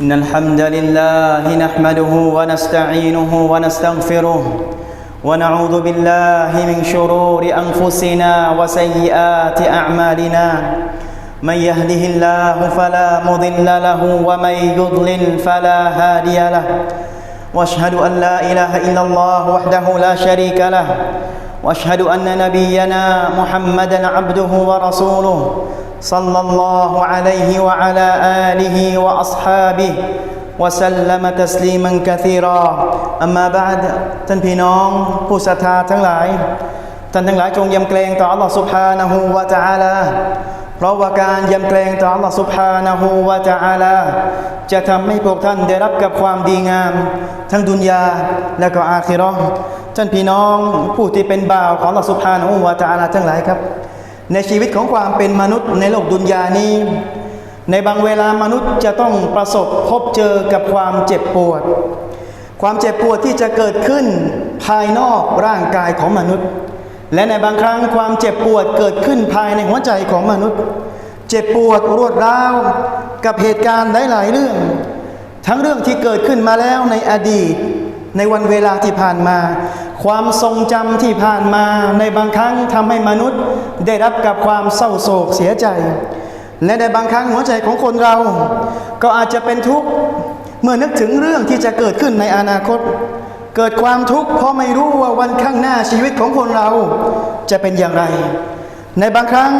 إن الحمد لله نحمده ونستعينه ونستغفره ونعوذ بالله من شرور أنفسنا وسيئات أعمالنا. من يهده الله فلا مضل له ومن يضلل فلا هادي له. وأشهد أن لا إله إلا الله وحده لا شريك له. وأشهد أن نبينا محمدا عبده ورسوله. صلى الله عليه وعلى آله وأصحابه وسلم تسليما كثيرا أما بعد ท่านพี่น้องผู้ศรัทธาทั้งหลาย ท่านทั้งหลายจงยำเกรงต่อ Allah سبحانه และ تعالى เพราะว่าการยำเกรงต่อ Allah سبحانه และ تعالى จะทำให้พวกท่านได้รับกับความดีงาม ทั้งดุนยาและก็อาคิเราะห์ท่านพี่น้องผู้ที่เป็นบ่าวของ Allah سبحانه และ تعالى ทั้งหลายครับ ในชีวิตของความเป็นมนุษย์ในโลกดุนยานี้ ในบางเวลามนุษย์จะต้องประสบพบเจอกับความเจ็บปวด ความเจ็บปวดที่จะเกิดขึ้นภายนอกร่างกายของมนุษย์ และในบางครั้งความเจ็บปวดเกิดขึ้นภายในหัวใจของมนุษย์ เจ็บปวดรวดร้าวกับเหตุการณ์หลายๆเรื่อง ทั้งเรื่องที่เกิดขึ้นมาแล้วในอดีต ในวันเวลาที่ผ่านมา ความทรงจำที่ผ่านมา ในบางครั้งทำให้มนุษย์ได้รับกับความเศร้าโศกเสียใจ และในบางครั้งหัวใจของคนเรา ก็อาจจะเป็นทุกข์เมื่อนึกถึงเรื่องที่จะเกิดขึ้นในอนาคต เกิดความทุกข์เพราะไม่รู้ว่าวันข้างหน้าชีวิตของคนเราจะเป็นอย่างไร ในบางครั้ง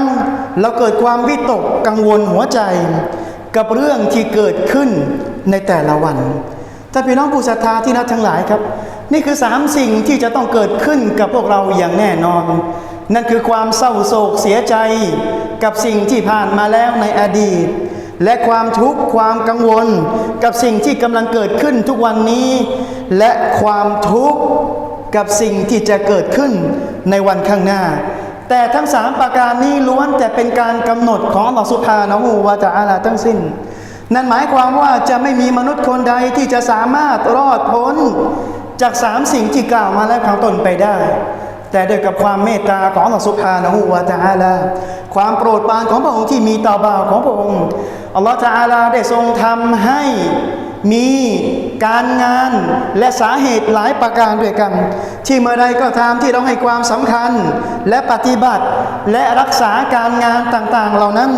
เราเกิดความวิตกกังวลหัวใจ กับเรื่องที่เกิดขึ้นในแต่ละวัน ถ้าพี่น้องผู้ศรัทธาที่นักทั้งหลายครับ นี่คือสามสิ่งที่จะต้องเกิดขึ้นกับพวกเราอย่างแน่นอน นั่นคือความเศร้าโศกเสียใจกับสิ่งที่ผ่านมาแล้วในอดีต และความทุกข์ความกังวล กับสิ่งที่กำลังเกิดขึ้นทุกวันนี้ และความทุกข์กับสิ่งที่จะเกิดขึ้นในวันข้างหน้า แต่ทั้งสามประการนี้ล้วนแต่เป็นการกำหนดของอัลอสุภานะฮูวาตะอาลาทั้งสิ้น นั่นหมายความว่าจะไม่มีมนุษย์คนใดที่จะสามารถรอดพ้น จากสามสิ่งที่กล่าวมาแล้วข้างต้นไปได้ แต่ด้วยกับความเมตตาของอัลลอฮฺสุภานะฮูวาตาอาลาความโปรดปรานของพระองค์ที่มีต่อบ่าวของพระองค์อัลลอฮฺตาอาลาได้ทรงทำให้ มีการงานและสาเหตุหลายประการด้วยกัน ที่เมื่อใดก็ตามที่เราให้ความสำคัญและปฏิบัติและรักษาการงานต่างๆ เหล่านั้น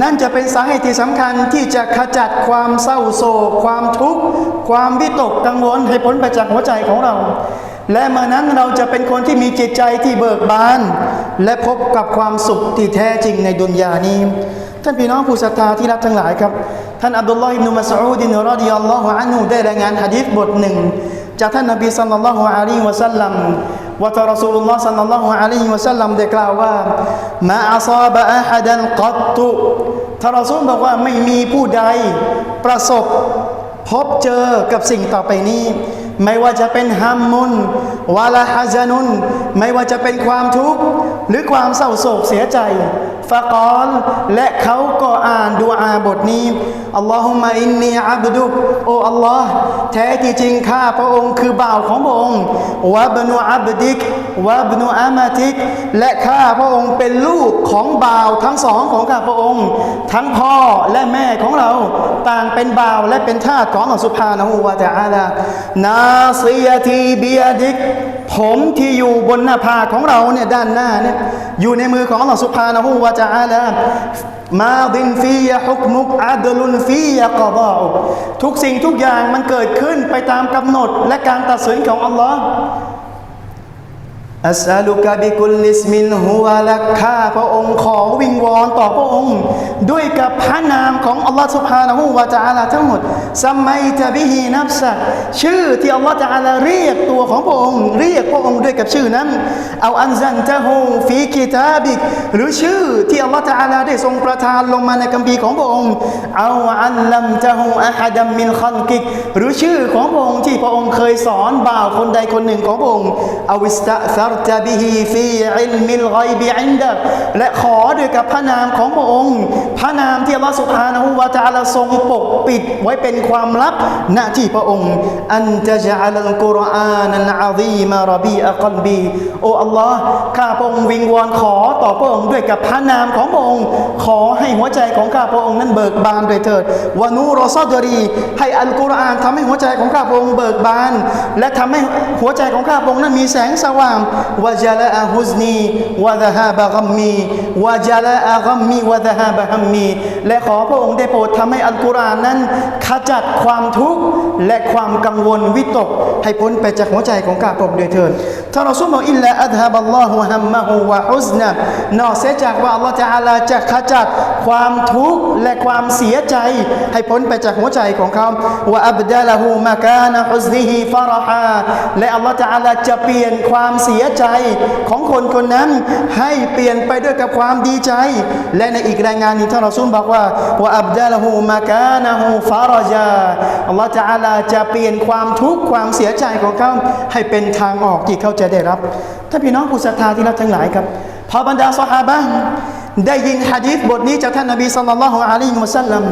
นั่นจะเป็นสาเหตุที่สำคัญที่จะขจัดความเศร้าโศก ความทุกข์ ความวิตกกังวลให้พ้นไปจากหัวใจของเรา และเมื่อนั้นเราจะเป็นคนที่มีจิตใจที่เบิกบาน และพบกับความสุขที่แท้จริงในดุนยานี้ ท่านพี่น้องผู้ศรัทธาที่รักทั้งหลายครับ ท่านอับดุลลอฮ์อิบนุมัสอูดินรอดิยัลลอฮุอันฮุได้รายงานหะดีษบทหนึ่งจากท่านนบีสัลลัลลอฮุอะลัยฮิวะสัลลัมว่าท่านรอซูลุลลอฮ์สัลลัลลอฮุอะลัยฮิวะสัลลัมได้กล่าวว่ามาอัซาบะอะฮัดันกัตตุท่านรอซูลบอกว่าไม่มีผู้ใดประสบพบเจอกับสิ่งต่อไปนี้ ไม่ว่าจะเป็นฮัมมุนวาลาฮาซานุน ไม่ว่าจะเป็นความทุกข์หรือความเศร้าโศกเสียใจ ฟะกอลและเขาก็อ่านดูอาบทนี้อัลลอฮุมะอินนีอับดุกโอ้อัลลอฮ์แท้ที่จริงข้าพระองค์คือบ่าวของพระองค์วะบนุอับดิกวะบนุอามาติก และข้าพระองค์เป็นลูกของบ่าวทั้งสองของข้าพระองค์ ทั้งพ่อและแม่ของเราต่างเป็นบ่าวและเป็นทาสของอัลสุบฮานะฮูวะตะอาลานาซียทีบียดิก ผมที่อยู่บนหน้าผากของเราเนี่ยด้านหน้าเนี่ยอยู่ในมือของอัลลอฮฺสุภานะฮูวาจาลามาดินฟียะฮุกมุกอาดลุนฟียะกอดอทุกสิ่งทุกอย่างมันเกิดขึ้นไปตามกำหนดและการตัดสินของอัลลอฮ์ อัสาลุกาบิกุลิสมินหัวลักข้าพระองค์ขอวิงวอนต่อพระองค์ ด้วยกับพระนามของอัลลอฮฺสุบฮานะฮูวาจาลาทั้งหมดสมัยจะบิฮีนับสักชื่อที่อัลลอฮฺจาลาเรียกตัวของพระองค์ เรียกพระองค์ด้วยกับชื่อนั้น เอาอันซันจะฮูฟีกิตาบิก หรือชื่อที่อัลลอฮฺจาลาได้ทรงประทานลงมาในกัมภีร์ของพระองค์ เอาอันลัมจะฮูอะฮัดัมมินคอนกิก หรือชื่อของพระองค์ที่พระองค์เคยสอนบ่าวคนใดคนหนึ่งของพระองค์อวิสตะซารตบิฮิฟีอิลมิลไกบิอินดะและขอด้วยกับพระนามของพระองค์ พระนามที่อัลลอฮฺสุบฮานะฮูวะตะอาลาทรงปกปิดไว้เป็นความลับณที่พระองค์ อันจะจะอัลกุรอานันอาซีมารบีอักลบีโอ้อัลลอฮ์ข้าพระองค์วิงวอนขอต่อพระองค์ด้วยกับพระนามของพระองค์ ขอให้หัวใจของข้าพระองค์นั้นเบิกบานด้วยเถิดวานูรอซอดรี ให้อัลกุรอานทำให้หัวใจของข้าพระองค์เบิกบาน และทำให้หัวใจของข้าพระองค์นั้นมีแสงสว่างวะจาลาฮุซนีวะดะฮาบะกัมมีวะจาลากัมมีวะดะฮาบะฮมีและขอพระองค์ได้โปรดทำให้อัลกุรอานนั้น ขจัดความทุกข์และความกังวลวิตก ให้พ้นไปจากหัวใจของข้าพระองค์ด้วยเถิดถ้าเราสุบอิลลาอัลฮะบัลลอฮุฮัมมะฮูวะฮุซนะนอกเสียจากว่าอัลลอฮฺจะอาลาจะขจัดความทุกข์และความเสียใจให้พ้นไปจากหัวใจของเขาว่าอับดาละฮูมากานะฮุซนิฮิฟารฮาและอัลลอฮฺจะอาลาจะเปลี่ยนความเสียใจของคนคนนั้นให้เปลี่ยนไปด้วยกับความดีใจ และในอีกรายงานหนี้ท่านรอซูลบอกว่าว่าอับดาลฮูมากานะฮูฟารจาอัลลอฮฺจะอาลาจะเปลี่ยนความทุกข์ความเสียใจของเขาให้เป็นทางออกที่เขาจะได้รับ ถ้าพี่น้องผู้ศรัทธาที่รักทั้งหลายครับพอบรรดาสหาบะได้ยินฮะดีษบทนี้จากท่านนบีสัลลัลลอฮุอะลัยฮิวะสัลลัม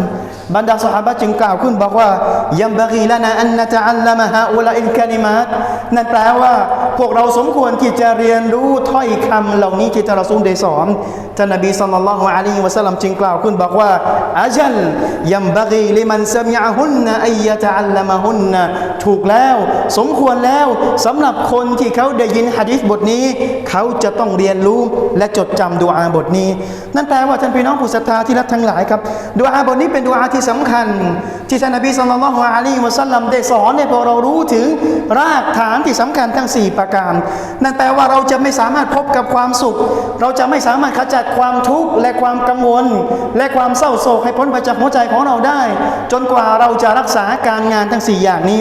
บรรดาสหาบะจึงกล่าวขึ้นบอกว่ายัมบะกีลานาอันนะตะอัลลัมฮาอุลาอิลกะลิมาตนั่นแปลว่าพวกเราสมควรที่จะเรียนรู้ถ้อยคำเหล่านี้ที่ท่านรอซูลได้สอนท่านนบีสัลลัลลอฮุอะลัยฮิวะสัลลัมจึงกล่าวขึ้นบอกว่าอาจัลยัมบะกีลิมันซะมิอะฮุนนะอัยยะตะอัลลัมฮุนนะถูกแล้ว สมควรแล้วสำหรับคนที่เขาได้ยินหะดีษบทนี้ เขาจะต้องเรียนรู้และจดจำดูอาบทนี้ นั่นแปลว่าท่านพี่น้องผู้ศรัทธาที่รักทั้งหลายครับดูอาบทนี้เป็นดูอาที่สำคัญ ที่ท่านนบีสุลลัลลอฮุอะลัยฮิวะสัลลัมได้สอนให้พวกเรารู้ถึงรากฐานที่สำคัญทั้ง 4 ประการ นั่นแปลว่าเราจะไม่สามารถพบกับความสุข เราจะไม่สามารถขจัดความทุกข์และความกังวล และความเศร้าโศกให้พ้นไปจากหัวใจของเราได้ จนกว่าเราจะรักษาการงานทั้ง 4 อย่างนี้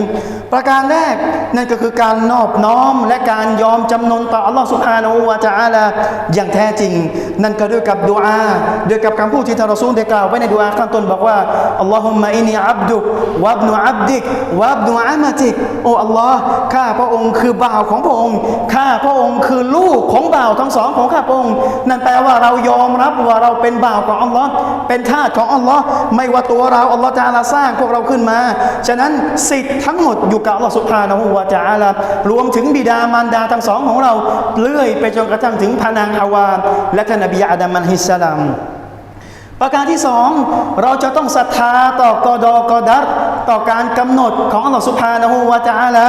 ประการแรกนั่นก็คือการนอบน้อมและการยอมจำนนต่ออัลลอฮฺสุบฮานาอูวาจาลาอย่างแท้จริง นั่นก็ด้วยกับดุอาด้วยกับคำพูดที่ท่านรอซูลได้กล่าวไว้ในดุอาข้างต้นบอกว่าอัลลอฮุมมะอินีอับดุกวับนุอับดิกวับนุอามาติกโอ้อัลลอฮ์ข้าพระองค์คือบ่าวของพระองค์ข้าพระองค์คือลูกของบ่าวทั้งสองของข้าพระองค์นั่นแปลว่าเรายอมรับว่าเราเป็นบ่าวของอัลลอฮ์เป็นทาสของอัลลอฮ์ไม่ว่าตัวเราอัลลอฮ์จะอาลาสร้างพวกเราขึ้นมา ฉะนั้นสิทธิ์ทั้งหมดอยู่กับอัลลอฮ์สุบฮานะฮูวะจาอาลารวมถึงบิดามารดาทั้งสองของเราเลื่อยไปจนกระทั่งถึงพนางฮาวาและท่านนบีอาดัมอัลฮิสลามประการที่สองเราจะต้องศรัทธาต่อกอดอกอดัรต่อการกำหนดของอัลลอฮฺสุบฮานะฮูวะจาลา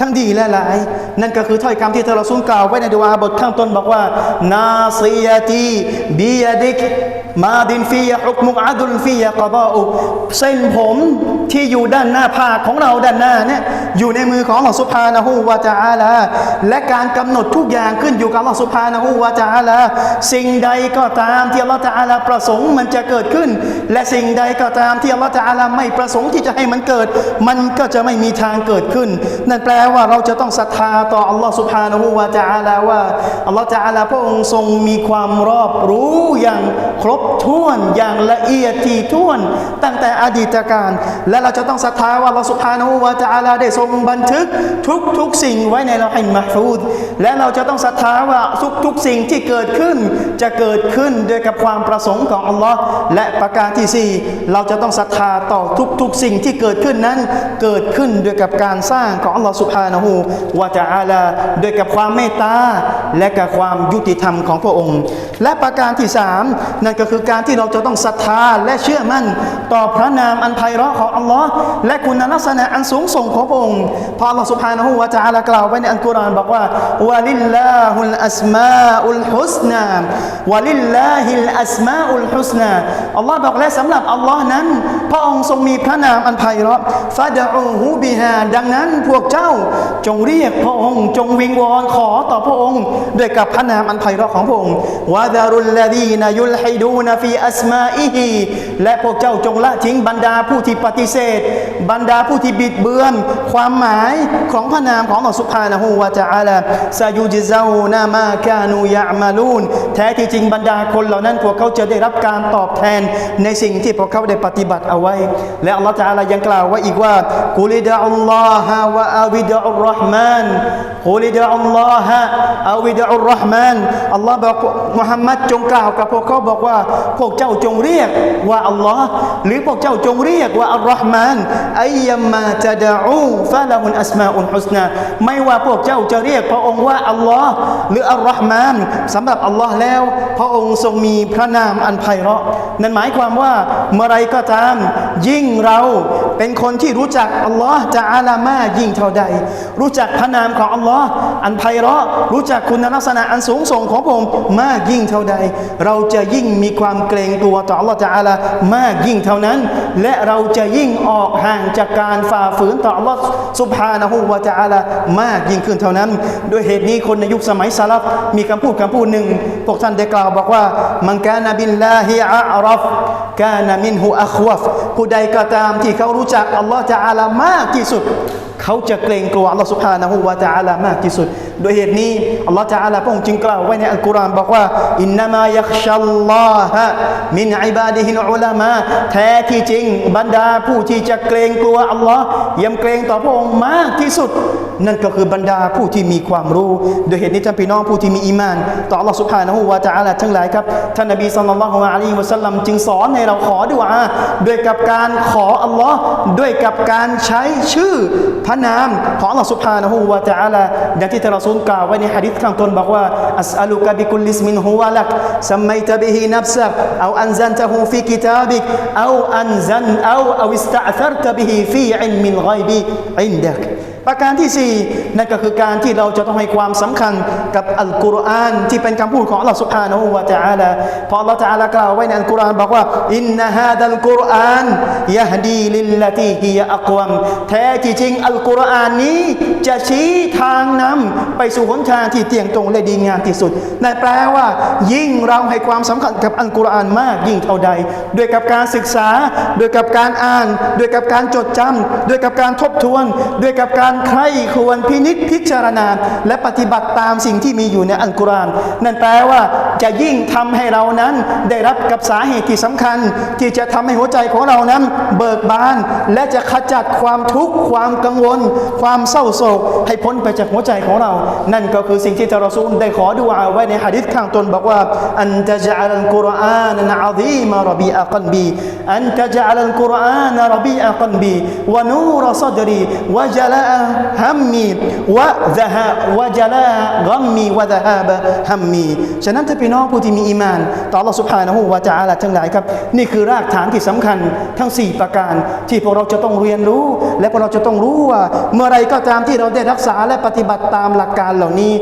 ทั้งดีและหลาย นั่นก็คือถ้อยคำที่เธอเราซุนกล่าวไว้ในดุอาบทข้างต้นบอกว่า นาซียตีบียดิก มาดินฟียฮุกมุกอาดุลฟียกบาอุเส้นผมที่อยู่ด้านหน้าผากของเราด้านหน้าเนี่ยอยู่ในมือของอัลลอฮฺสุบฮานะฮูวะจาลาและการกำหนดทุกอย่างขึ้นอยู่กับอัลลอฮฺสุบฮานะฮูวะจาลาสิ่งใดก็ตามที่อัลลอฮฺจาลาประสงค์มันจะเกิดขึ้น และสิ่งใดก็ตามที่อัลลอฮฺจาลาไม่ประสงค์ที่จะให้มันเกิด มันก็จะไม่มีทางเกิดขึ้น นั่นแปลว่าเราจะต้องศรัทธาต่ออัลลอฮฺสุบฮานะฮูวะจาลาว่าอัลลอฮฺจาลาพระองค์ทรงมีความรอบรู้อย่างครบถ้วนอย่างละเอียดถี่ถ้วน ตั้งแต่อดีตการ และเราจะต้องศรัทธาว่าอัลลอฮฺสุบฮาณูวะจาลาได้ทรงบันทึกทุกทุกสิ่งไว้ในลอฮินมะฮูดและเราจะต้องศรัทธาว่าทุกทุกสิ่งที่เกิดขึ้น จะเกิดขึ้นด้วยกับความประสงค์ของอัลลอฮ์และประการที่สี่เราจะต้องศรัทธาต่อทุกทุกสิ่งที่เกิดขึ้นนั้น เกิดขึ้นด้วยกับการสร้างของอัลลอฮ์สุบฮานะฮูวะจาลาด้วยกับความเมตตาและกับความยุติธรรมของพระองค์ และประการที่สามนั่นก็คือการที่เราจะต้องศรัทธาและเชื่อมั่น ต่อพระนามอันไพเราะของอัลลอฮ์และคุณลักษณะอันสูงส่งของพระองค์พออัลลอฮ์สุภานะฮูวะจาลากล่าวไว้ในอัลกุรอานบอกว่าวะลิลลาฮุลอัสมาอุลฮุสนาวะลิลลาฮิลอัสมาอุลฮุสนาอัลลอฮ์บอกและสำหรับอัลลอฮ์นั้น พระองค์ทรงมีพระนามอันไพเราะฟาดอูฮูบิฮาดังนั้นพวกเจ้าจงเรียกพระองค์ จงวิงวอนขอต่อพระองค์ ด้วยกับพระนามอันไพเราะของพระองค์วะดารุลลดีนายุลฮิดูนฟีอัสมาอิฮีและพวกเจ้าจงละทิ้งบรรดาผู้ที่ปฏิเสธ บรรดาผู้ที่บิดเบือน ความหมายของพระนามของอัลลอฮฺสุบฮานะฮูวะตะอาลาซายูจิซาอูนามากานูยะมาลูนแท้ที่จริงบรรดาคนเหล่านั้นพวกเขาจะได้รับการตอบแทนในสิ่งที่พวกเขาได้ปฏิบัติเอาไว้ และอัลลอฮฺตะอาลยังกล่าวไว้อีกว่ากุลิดะอัลลอฮะวะอาวิดะอัลรอฮ์มานกุลิดะอัลลอฮะอาวิดะอัลรอฮ์มานอัลลอฮ์บอกมุฮัมมัดจงกล่าวกับพวกเขาบอกว่าพวกเจ้าจงเรียกว่าอัลลอฮ์หรือพวกเจ้าจงเรียกว่าอัลลอฮ์มานอัยามมาจะดาอูฟะละหุนอัสมาอุนฮุสนาไม่ว่าพวกเจ้าจะเรียกพระองค์ว่าอัลลอฮ์หรืออัลลอฮ์มานสำหรับอัลลอฮ์แล้ว พระองค์ทรงมีพระนามอันไพเราะ นั่นหมายความว่าเมื่อไรก็ตาม ยิ่งเราเป็นคนที่รู้จักอัลลอฮ์จะอาลามายิ่งเท่าใด รู้จักพระนามของอัลลอฮ์อันไพเราะรู้จักคุณลักษณะอันสูงส่งของพระองค์มากยิ่งเท่าใด เราจะยิ่งมีความเกรงกลัวต่ออัลลอฮ์จะอาลามากยิ่งเท่านั้น และเราจะยิ่งออกห่างจากการฝ่าฝืนต่ออัลลอฮ์สุบฮานะฮูวะจะอาลามากยิ่งขึ้นเท่านั้น ด้วยเหตุนี้คนในยุคสมัยสลับมีคำพูดคำพูดหนึ่งพวกท่านได้กล่าวบอกว่ามันกานบิลลาฮิอารัฟกานะมินหูอัควฟผู้ใดก็ตามที่เขารู้จักอัลลอฮ์จะอาลามากที่สุด เขาจะเกรงกลัวอัลลอฮ์สุบฮานะฮูวาตะอาลามากที่สุด โดยเหตุนี้อัลลอฮ์ตะอาลาพระองค์จึงกล่าวไว้ในอัลกุรอานบอกว่าอินนามายักชัลลอฮะมินอิบาดิฮินอุลามะแท้ที่จริงบรรดาผู้ที่จะเกรงกลัวอัลลอฮ์ยำเกรงต่อพระองค์มากที่สุด นั่นก็คือบรรดาผู้ที่มีความรู้ โดยเหตุนี้ท่านพี่น้องผู้ที่มีอีมาน ต่ออัลลอฮ์สุบฮานะฮูวาตะอาลาทั้งหลายครับท่านนบีสุลต่าละฮ์อะลัยฮิวะสัลลัมจึงสอนให้เราขอดุอาด้วยกับการขออัลลอฮ์ด้วยกับการใช้ชื่อพันนามของ Allah Subhanahu wa Ta'ala อย่างที่ท่านรอซูลกล่าวไว้ในหะดีษข้างต้นบอกว่าอัสอัลุกะบิคุลลิสมินฮุวะลักซัมมัยตะบิฮินัฟซักเอาอันซันตะฮูฟีกิตาบิกเอาอันซันเอาเอาอิสตะอัรตะบิฮิฟีอิลมิลไกบิอินดัก ประการที่สี่นั่นก็คือการที่เราจะต้องให้ความสำคัญกับอัลกุรอานที่เป็นคำพูดของ Allah Subhanahu wa Ta'ala เพราะ Allah Ta'ala กล่าวไว้ในอัลกุรอานบอกว่าอินนะฮาดัลกุรอานยะฮดีลิลลตีฮิยะอักวัมแท้จริงอัลกุรอานนี้จะชี้ทางนำไปสู่หนทางที่เที่ยงตรงและดีงามที่สุดนั่นแปลว่า ยิ่งเราให้ความสำคัญกับอัลกุรอานมากยิ่งเท่าใด ด้วยกับการศึกษา ด้วยกับการอ่าน ด้วยกับการจดจำด้วยกับการทบทวน ด้วยกับการการใคร่ควรพินิจพิจารณา และปฏิบัติตามสิ่งที่มีอยู่ในอัลกุรอานนั่นแปลว่าจะยิ่งทำให้เรานั้นได้รับกับสาเหตุที่สำคัญ ที่จะทำให้หัวใจของเรานั้น เบิกบาน และจะขจัดความทุกข์ความกังวล ความเศร้าโศก ให้พ้นไปจากหัวใจของเรา นั่นก็คือสิ่งที่ทารอซูลได้ขอดุอาไว้ในหะดีษข้างต้นบอกว่าอันตะจัลอัลกุรอานนะอะซีมรบีอะกัลบีอันตะจัลอัลกุรอานรบีอะกัลบีวนูรซัดรีวะจลาฮัมมีวะซะฮะวะจลากัมมีวะซะฮาบะฮัมมีฉะนั้นถ้าพี่น้องผู้ที่มีอีมาน ต่อ Allah Subhanahu wa Ta'ala ทั้งหลายครับ นี่คือรากฐานที่สำคัญทั้ง 4 ประการ ที่พวกเราจะต้องเรียนรู้ และพวกเราจะต้องรู้ว่า เมื่อไรก็ตามที่เราได้รักษาและปฏิบัติตามหลักการเหล่านี้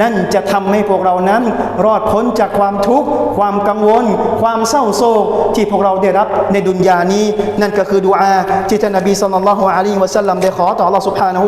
นั่นจะทำให้พวกเรานั้น รอดพ้นจากความทุกข์ความกังวล ความเศร้าโศกที่พวกเราได้รับในดุนยานี้ นั่นก็คือดุอาที่ท่านนบีศ็อลลัลลอฮุอะลัยฮิวะสัลลัมได้ขอต่อ Allah Subhanahu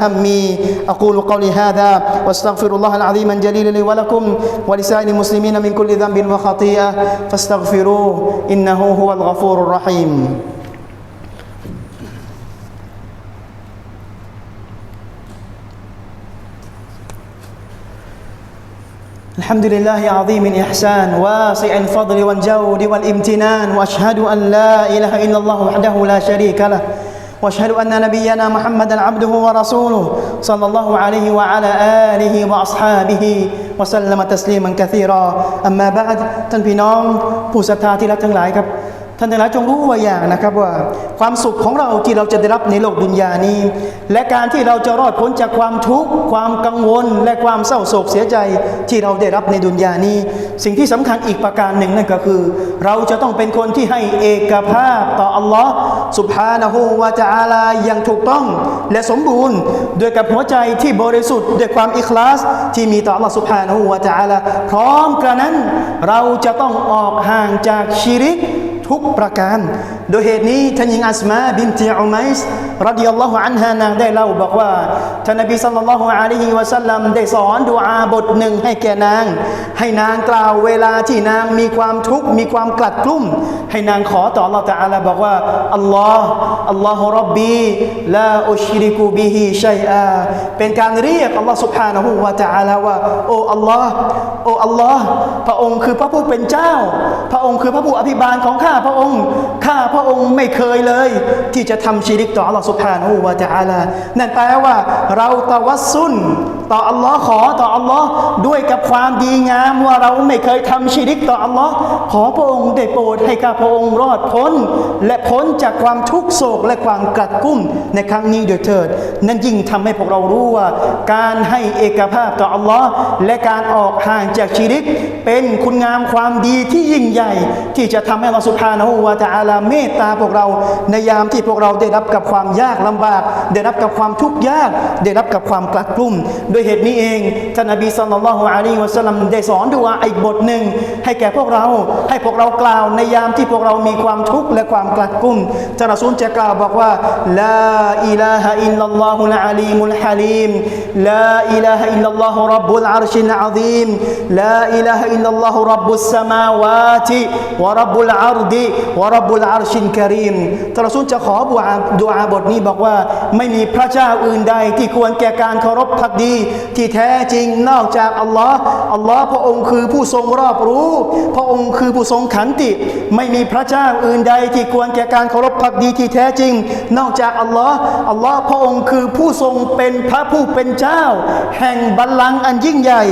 همي أقول قولي هذا واستغفر الله العظيم الجليل لي ولكم ولسائر المسلمين من كل ذنب وخطيئة فاستغفروه إنه هو الغفور الرحيم. الحمد لله عظيم الإحسان واسع الفضل والجود والامتنان وأشهد أن لا إله إلا الله وحده لا شريك له. واشهد ان نبينا محمدا عبده ورسوله صلى الله عليه وعلى اله واصحابه وسلم تسليما كثيرا اما بعد ท่านพี่น้องผู้ศรัทธาที่รักทั้งหลายครับ ท่านทั้งหลายจงรู้ไว้อย่างนะครับว่าความสุขของเราที่เราจะได้รับในโลกดุนยานี้ และการที่เราจะรอดพ้นจากความทุกข์ความกังวล และความเศร้าโศกเสียใจที่เราได้รับในดุนยานี้ สิ่งที่สำคัญอีกประการหนึ่งนั่นก็คือ เราจะต้องเป็นคนที่ให้เอกภาพต่ออัลลอฮ์สุบฮานะฮูวะจาลาอย่างถูกต้องและสมบูรณ์ด้วยกับหัวใจที่บริสุทธิ์ด้วยความอิคลาสที่มีต่อ Allah Subhanahu wa Taala พร้อมกระนั้น เราจะต้องออกห่างจากชิริก ทุกประการ โดยเหตุนี้ท่านหญิงอัสมาบินติอุมัยส์รดิยัลลอฮุอันฮานางได้เล่าบอกว่าท่านนบีสัลลัลลอฮุอะลัยฮิวะสัลลัมได้สอนดุอาบทหนึ่งให้แก่นาง ให้นางกล่าวเวลาที่นางมีความทุกข์มีความกลัดกลุ้ม ให้นางขอต่อ Allah Taala บอกว่าอัลลอฮ์อัลลอฮุรับบีลาอุชริกุบิฮิชัยอาเป็นการเรียกอัลลอฮ์ سبحانه และ تعالى ว่าโอ้อัลลอฮ์โอ้อัลลอฮ์พระองค์คือพระผู้เป็นเจ้า พระองค์คือพระผู้อภิบาลของข้า พระองค์ข้าพระองค์ไม่เคยเลย ที่จะทำชีริกต่ออัลลอฮฺสุบฮานูวาจาลานั่นแปลว่า เราตะวัสุนต่ออัลลอฮ์ขอต่ออัลลอฮ์ด้วยกับความดีงามว่าเราไม่เคยทำชีริกต่ออัลลอฮ์ขอพระองค์ได้โปรดให้ข้าพระองค์รอดพ้น และพ้นจากความทุกข์โศกและความกลัดกุ้มในครั้งนี้เดือดเถิด นั่นยิ่งทำให้พวกเรารู้ว่า การให้เอกภาพต่ออัลลอฮ์และการออกห่างจากชีริก เป็นคุณงามความดีที่ยิ่งใหญ่ที่จะทำให้เราสุภาณหูวาตาลาเมตตาพวกเรา ในยามที่พวกเราได้รับกับความยากลำบาก ได้รับกับความทุกข์ยาก ได้รับกับความกลัดกลุ้มด้วยเหตุนี้เองท่านนบีสัลลัลลอฮุอะลัยฮิวะสัลลัมได้สอนดูอาอีกบทหนึ่งให้แก่พวกเราให้พวกเรากล่าวในยามที่พวกเรามีความทุกข์และความกลัดกลุ้มท่านรอซูลจะกล่าวบอกว่าลาอิลาฮะอิลลัลลอฮุลอาลีมุลฮะลีมลาอิลาฮะอิลลัลลอฮุรับบุลอาร์ชิลอาซีมลาอิลาฮะอิลลัลลอฮุรับบุสสมาวาติวะรับบุลอาร์ดวรบบุลอาร์ชิลกะรีมทรอซูลจะขอบุอาดูอาบทนี้บอกว่า ไม่มีพระเจ้าอื่นใด ที่ควรแก่การเคารพพักดี ที่แท้จริงนอกจากอัลลอฮ์อัลลอฮ์พระองค์คือผู้ทรงรอบรู้ พระองค์คือผู้ทรงขันติ ไม่มีพระเจ้าอื่นใด ที่ควรแก่การเคารพพักดีที่แท้จริง นอกจากอัลลอฮ์อัลลอฮ์พระองค์คือผู้ทรงเป็นพระผู้เป็นเจ้า แห่งบัลลังก์อันยิ่งใหญ่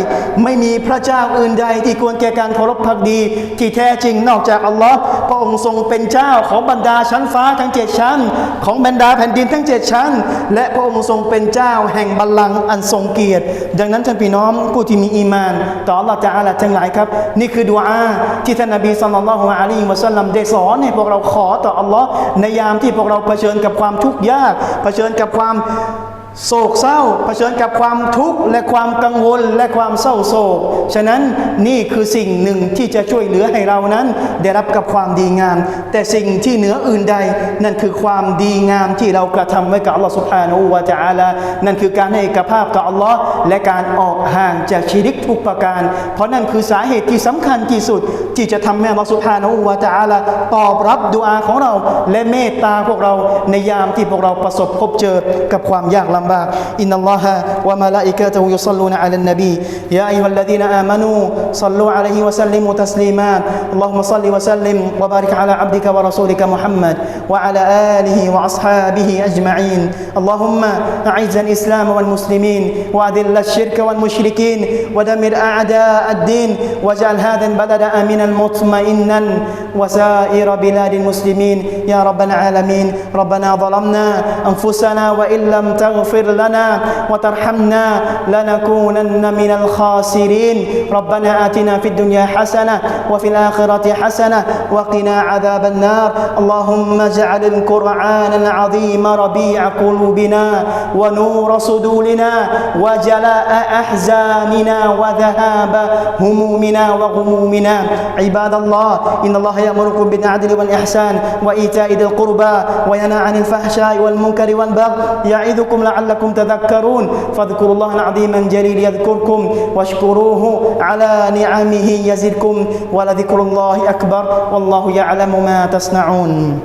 ไม่มีพระเจ้าอื่นใด ที่ควรแก่การเคารพพักดี ที่แท้จริงนอกจากอัลลอฮ์พระองค์ทรงเป็นเจ้าของบรรดาชั้นฟ้าทั้งเจ็ดชั้น ของบรรดาแผ่นดินทั้งเจ็ดชั้น และพระองค์ทรงเป็นเจ้าแห่งบัลลังก์อันทรงเกียรติ ดังนั้นท่านพี่น้องผู้ที่มีอีมาน ต่อ Allah จาลาทั้งหลายครับ นี่คือดุอาที่ท่านนบีสัลลัลลอฮุอะลัยฮิวะสัลลัมได้สอนให้พวกเราขอต่อ Allah ในยามที่พวกเราเผชิญกับความทุกข์ยากเผชิญกับความ โศกเศร้าเผชิญกับความทุกข์และความกังวลและความเศร้าโศก ฉะนั้นนี่คือสิ่งหนึ่งที่จะช่วยเหลือให้เรานั้น ได้รับกับความดีงาม แต่สิ่งที่เหนืออื่นใด นั่นคือความดีงามที่เรากระทำไว้กับอัลลอฮฺสุบฮานาอูวาจาลานั่นคือการให้เอกภาพต่ออัลลอฮ์และการออกห่างจากชีริกทุกประการ เพราะนั่นคือสาเหตุที่สำคัญที่สุด ที่จะทำให้อัลลอฮฺสุบฮานาอูวาจาลาตอบรับดุอาของเรา และเมตตาพวกเราในยามที่พวกเราประสบพบเจอกับความยากลำ الأنبار إن الله وملائكته يصلون على النبي. يا أيها الذين آمنوا صلوا عليه وسلموا تسليما. اللهم صل وسلم وبارك على عبدك ورسولك محمد وعلى آله وأصحابه أجمعين. اللهم أعز الإسلام والمسلمين وأذل الشرك والمشركين ودمر أعداء الدين واجعل هذا البلد آمنا مطمئنا وسائر بلاد المسلمين. يا رب العالمين. ربنا ظلمنا أنفسنا وإن لم تغفر لنا وترحمنا لنكونن من الخاسرين. ربنا آتنا في الدنيا حسنة وفي الآخرة حسنة وقنا عذاب النار. اللهم اجعل القرآن العظيم ربيع قلوبنا ونور صدورنا وجلاء أحزاننا وذهاب همومنا وغمومنا. عباد الله إن الله يأمركم بالعدل والإحسان وإيتاء ذي القربى وينهى عن الفحشاء والمنكر والبغي. يعظكم لعلكم تذكرون. فاذكروا الله العظيم الجليل يذكركم واشكروه على نعمه يزدكم ولذكر الله أكبر والله يعلم ما تصنعون.